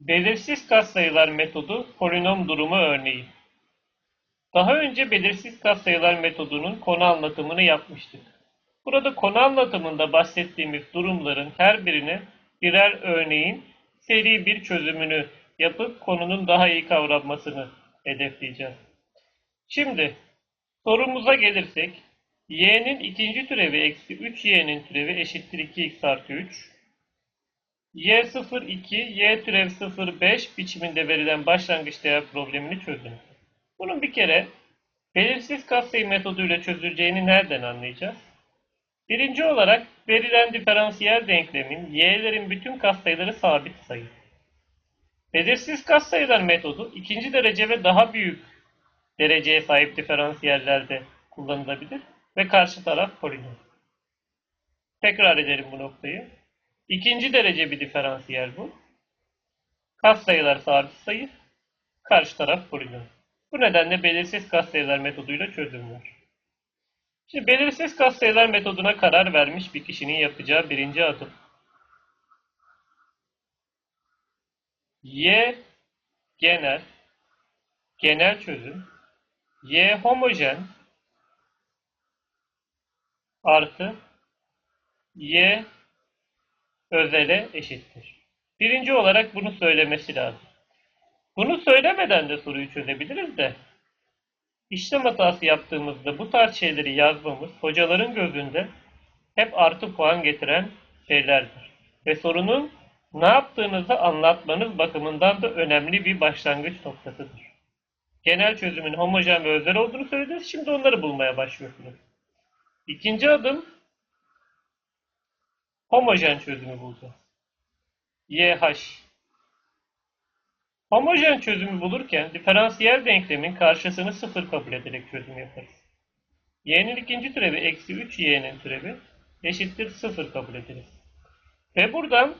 Belirsiz katsayılar metodu polinom durumu örneği. Daha önce belirsiz katsayılar metodunun konu anlatımını yapmıştık. Burada konu anlatımında bahsettiğimiz durumların her birine birer örneğin seri bir çözümünü yapıp konunun daha iyi kavranmasını hedefleyeceğiz. Şimdi sorumuza gelirsek y'nin ikinci türevi eksi 3y'nin türevi eşittir 2x artı 3 Y02, Y türev 05 biçiminde verilen başlangıç değer problemini çözün. Bunun bir kere belirsiz katsayı metoduyla çözüleceğini nereden anlayacağız? Birinci olarak verilen diferansiyel denklemin y'lerin bütün katsayıları sabit sayı. Belirsiz katsayılar metodu ikinci derece ve daha büyük dereceye sahip diferansiyellerde kullanılabilir ve karşı taraf polinom. Tekrar edelim bu noktayı. İkinci derece bir diferansiyel bu. Katsayılar sabit sayı, karşı taraf polinom. Bu nedenle belirsiz katsayılar metoduyla çözüm var. Şimdi belirsiz katsayılar metoduna karar vermiş bir kişinin yapacağı birinci adım. Y genel, genel çözüm, Y homojen artı Y özele eşittir. Birinci olarak bunu söylemesi lazım. Bunu söylemeden de soruyu çözebiliriz de işlem hatası yaptığımızda bu tarz şeyleri yazmamız hocaların gözünde hep artı puan getiren şeylerdir. Ve sorunun ne yaptığınızı anlatmanız bakımından da önemli bir başlangıç noktasıdır. Genel çözümün homojen ve özel olduğunu söylediniz. Şimdi onları bulmaya başlıyorsunuz. İkinci adım homojen çözümü bulacağız. YH. Homojen çözümü bulurken diferansiyel denklemin karşısını sıfır kabul ederek çözüm yaparız. Y'nin ikinci türevi eksi 3 y'nin türevi eşittir sıfır kabul ederiz. Ve buradan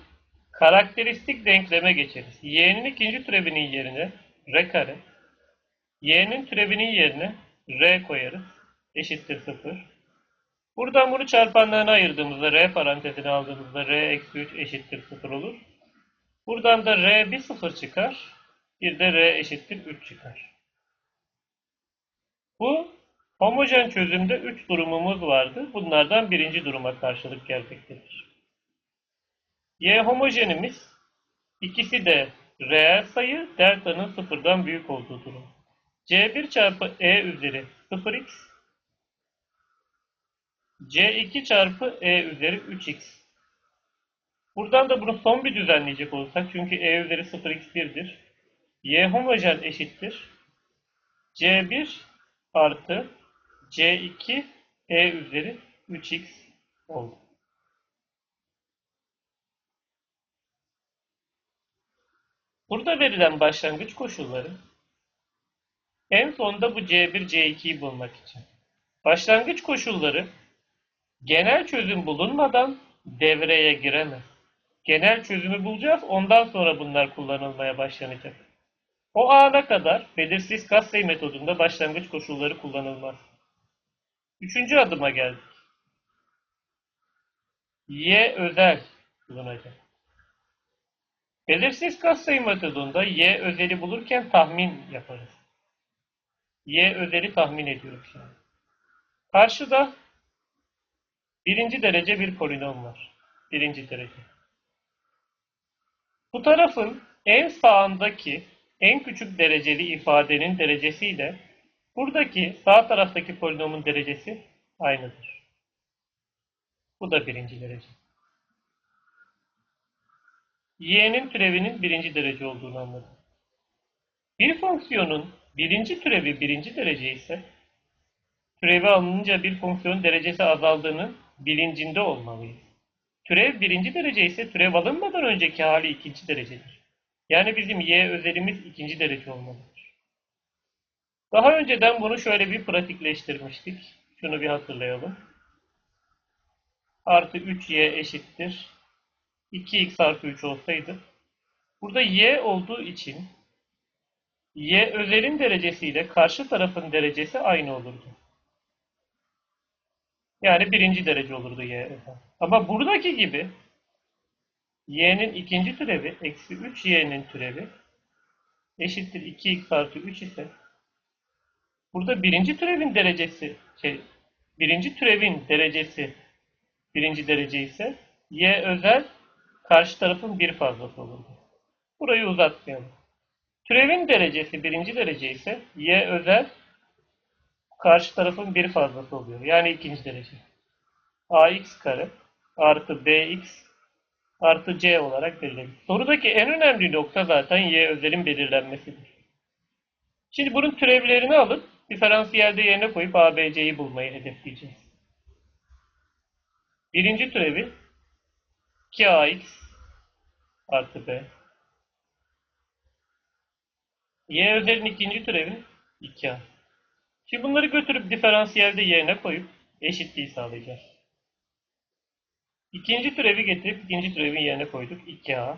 karakteristik denkleme geçeriz. Y'nin ikinci türevinin yerine r kare, y'nin türevinin yerine r koyarız. Eşittir sıfır. Buradan bunu çarpanlarına ayırdığımızda r parantezini aldığımızda r eksi 3 eşittir 0 olur. Buradan da r bir 0 çıkar. Bir de r eşittir 3 çıkar. Bu homojen çözümde 3 durumumuz vardı. Bunlardan birinci duruma karşılık gelmektedir. Y homojenimiz ikisi de reel sayı delta'nın sıfırdan büyük olduğu durum. C1 çarpı E üzeri 0x C2 çarpı E üzeri 3x. Buradan da bunu son bir düzenleyecek olursak çünkü E üzeri 0x1'dir. Y homojen eşittir. C1 artı C2 E üzeri 3x oldu. Burada verilen başlangıç koşulları en sonda bu C1, C2'yi bulmak için. Başlangıç koşulları genel çözüm bulunmadan devreye giremez. Genel çözümü bulacağız, ondan sonra bunlar kullanılmaya başlanacak. O ana kadar belirsiz katsayı metodunda başlangıç koşulları kullanılmaz. Üçüncü adıma geldik. Y özel bulunacak. Belirsiz katsayı metodunda Y özeli bulurken tahmin yaparız. Y özeli tahmin ediyoruz şimdi. Karşıda birinci derece bir polinom var. Birinci derece. Bu tarafın en sağındaki en küçük dereceli ifadenin derecesiyle buradaki sağ taraftaki polinomun derecesi aynıdır. Bu da birinci derece. Y'nin türevinin birinci derece olduğunu anladım. Bir fonksiyonun birinci türevi birinci derece ise türevi alınınca bir fonksiyonun derecesi azaldığını bilincinde olmalıyız. Türev birinci derece ise türev alınmadan önceki hali ikinci derecedir. Yani bizim y özelimiz ikinci derece olmalıdır. Daha önceden bunu şöyle bir pratikleştirmiştik. Şunu bir hatırlayalım. Artı 3y eşittir. 2x artı 3 olsaydı. Burada y olduğu için y özelin derecesiyle karşı tarafın derecesi aynı olurdu. Yani birinci derece olurdu y. Ama buradaki gibi y'nin ikinci türevi eksi 3y'nin türevi eşittir 2x artı 3 ise burada birinci türevin derecesi şey, birinci türevin derecesi birinci derece ise y özel karşı tarafın bir fazlası olur. Burayı uzatmayalım. Türevin derecesi birinci derece ise y özel karşı tarafın bir fazlası oluyor. Yani ikinci derece. ax kare artı bx artı c olarak belirlenir. Sorudaki en önemli nokta zaten y özelin belirlenmesidir. Şimdi bunun türevlerini alıp diferansiyelde yerine koyup a, b, c'yi bulmayı hedefleyeceğiz. Birinci türevi 2ax artı b. y özelin ikinci türevi 2a. Şimdi bunları götürüp diferansiyelde yerine koyup eşitliği sağlayacağız. İkinci türevi getirip ikinci türevin yerine koyduk. 2a.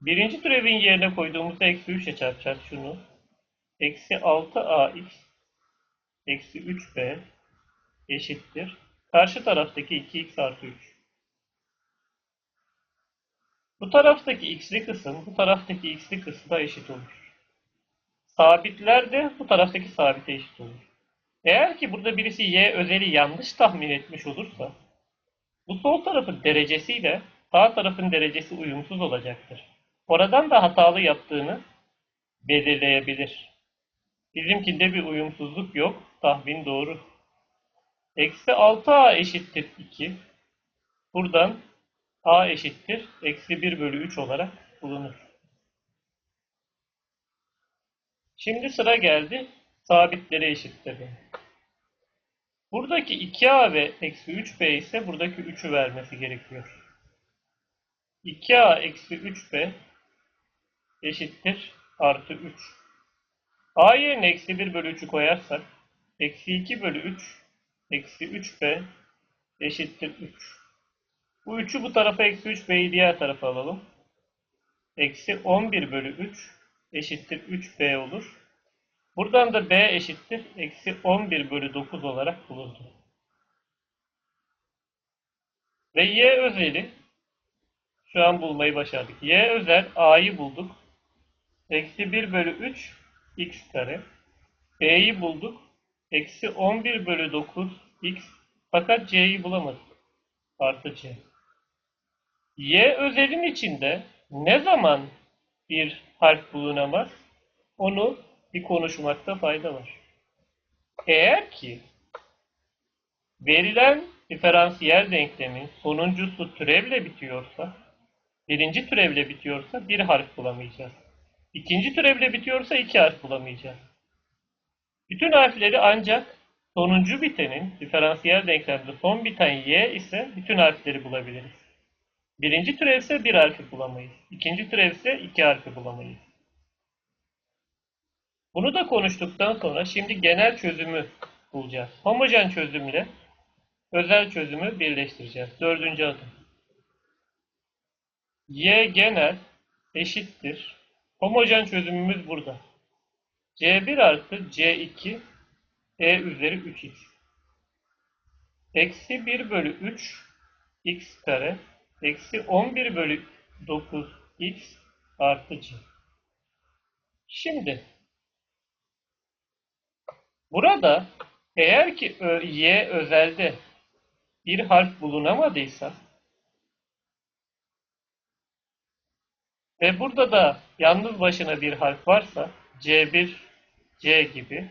Birinci türevin yerine koyduğumuzda eksi 3 ile çarpacağız şunu. Eksi 6ax eksi 3b eşittir. Karşı taraftaki 2x artı 3. Bu taraftaki x'li kısım bu taraftaki x'li kısma eşit olur. Sabitler de bu taraftaki sabite eşit olur. Eğer ki burada birisi y özeli yanlış tahmin etmiş olursa bu sol tarafın derecesiyle sağ tarafın derecesi uyumsuz olacaktır. Oradan da hatalı yaptığını belirleyebilir. Bizimkinde bir uyumsuzluk yok. Tahmin doğru. Eksi 6a eşittir 2. Buradan a eşittir. Eksi 1 bölü 3 olarak bulunur. Şimdi sıra geldi sabitleri eşitledim. Buradaki 2a ve eksi 3b ise buradaki 3'ü vermesi gerekiyor. 2a eksi 3b eşittir artı 3. a yerine eksi 1 bölü 3'ü koyarsak eksi 2 bölü 3 eksi 3b eşittir 3. Bu 3'ü bu tarafa eksi 3b'yi diğer tarafa alalım. Eksi 11 bölü 3 eşittir 3b olur. Buradan da b eşittir. Eksi 11 bölü 9 olarak bulundu. Ve y özeli şu an bulmayı başardık. y özel a'yı bulduk. Eksi 1 bölü 3 x kare. b'yi bulduk. Eksi 11 bölü 9 x. Fakat c'yi bulamadık. Artı c. y özelin içinde ne zaman bir harf bulunamaz? Onu bir konuşmakta fayda var. Eğer ki verilen diferansiyel denklemin sonuncusu türevle bitiyorsa, birinci türevle bitiyorsa bir harf bulamayacağız. İkinci türevle bitiyorsa iki harf bulamayacağız. Bütün harfleri ancak sonuncu bitenin diferansiyel denklemde son biten y ise bütün harfleri bulabiliriz. Birinci türev ise bir harfi bulamayız. İkinci türev ise iki harfi bulamayız. Bunu da konuştuktan sonra şimdi genel çözümü bulacağız. Homojen çözümle özel çözümü birleştireceğiz. Dördüncü adım. Y genel eşittir. Homojen çözümümüz burada. C1 artı C2 E üzeri 3x. Eksi 1 bölü 3 x kare. Eksi 11 bölü 9 x artı c. Şimdi Burada eğer ki y özelde bir harf bulunamadıysa ve burada da yalnız başına bir harf varsa C1, C gibi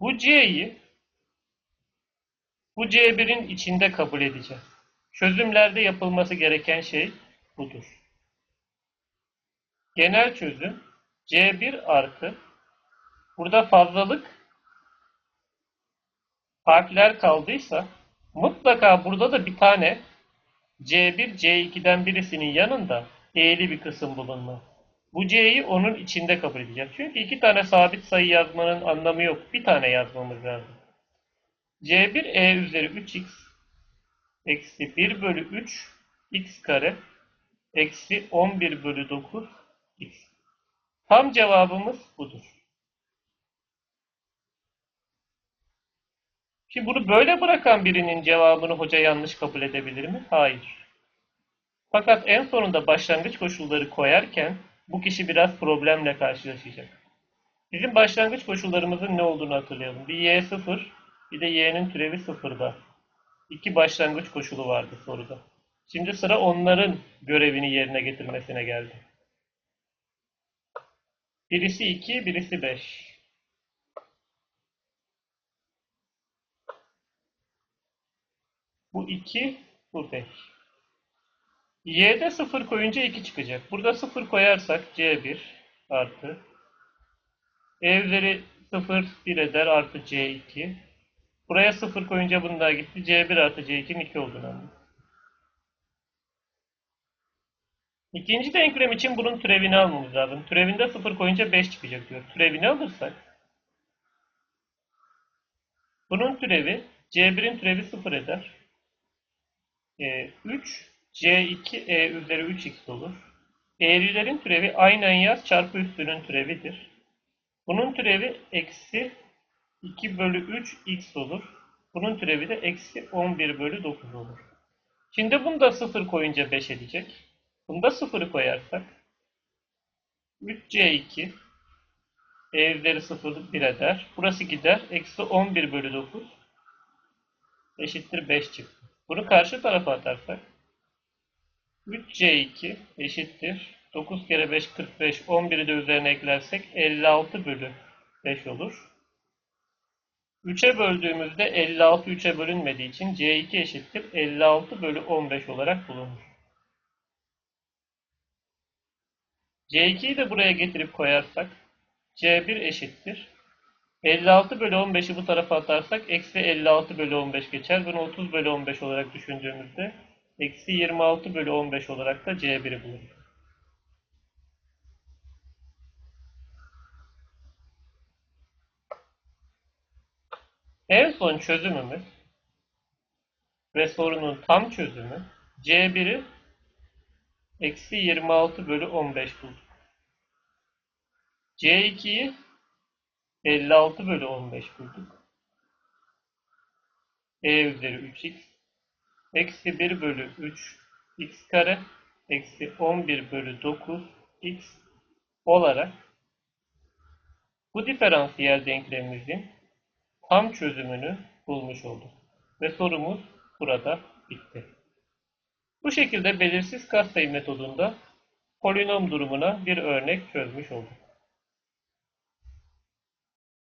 bu C'yi bu C1'in içinde kabul edeceğiz. Çözümlerde yapılması gereken şey budur. Genel çözüm C1 artı burada fazlalık harfler kaldıysa mutlaka burada da bir tane C1, C2'den birisinin yanında E'li bir kısım bulunmalı. Bu C'yi onun içinde kabul edeceğiz. Çünkü iki tane sabit sayı yazmanın anlamı yok. Bir tane yazmamız lazım. C1 E üzeri 3x eksi 1 bölü 3 x kare eksi 11 bölü 9 x. Tam cevabımız budur. Şimdi bunu böyle bırakan birinin cevabını hoca yanlış kabul edebilir mi? Hayır. Fakat en sonunda başlangıç koşulları koyarken bu kişi biraz problemle karşılaşacak. Bizim başlangıç koşullarımızın ne olduğunu hatırlayalım. Bir y sıfır, bir de y'nin türevi sıfırda. İki başlangıç koşulu vardı soruda. Şimdi sıra onların görevini yerine getirmesine geldi. Birisi 2, birisi 5. Bu 2, bu 5. Y'de 0 koyunca 2 çıkacak. Burada 0 koyarsak C1 artı. E üzeri 0 1 eder artı C2. Buraya 0 koyunca bunlar gitti. C1 artı C2'nin 2 olduğunu anladım. İkinci denklem için bunun türevini almamız lazım. Türevinde 0 koyunca 5 çıkacak diyor. Türevini alırsak bunun türevi C1'in türevi 0 eder. E, 3 C2 E üzeri 3x olur. Eğrilerin türevi aynen yaz çarpı üstünün türevidir. Bunun türevi eksi 2 bölü 3 x olur. Bunun türevi de eksi 11 bölü 9 olur. Şimdi bunu da 0 koyunca 5 edecek. Bunda 0'ı koyarsak 3c2 e üzeri 0 1 eder. Burası gider. Eksi 11 bölü 9 eşittir 5 çıktı. Bunu karşı tarafa atarsak 3c2 eşittir. 9 kere 5 45. 11'i de üzerine eklersek 56 bölü 5 olur. 3'e böldüğümüzde 56 3'e bölünmediği için c2 eşittir. 56 bölü 15 olarak bulunur. C2'yi de buraya getirip koyarsak C1 eşittir. 56 bölü 15'i bu tarafa atarsak eksi 56 bölü 15 geçer. Bunu 30 bölü 15 olarak düşündüğümüzde eksi 26 bölü 15 olarak da C1'i buluruz. En son çözümümüz ve sorunun tam çözümü C1'i eksi 26 bölü 15 bulduk. C2'yi 56 bölü 15 bulduk. E üzeri 3x eksi 1 bölü 3 x kare eksi 11 bölü 9 x olarak bu diferansiyel denklemimizin tam çözümünü bulmuş olduk. Ve sorumuz burada bitti. Bu şekilde belirsiz katsayı metodunda polinom durumuna bir örnek çözmüş olduk.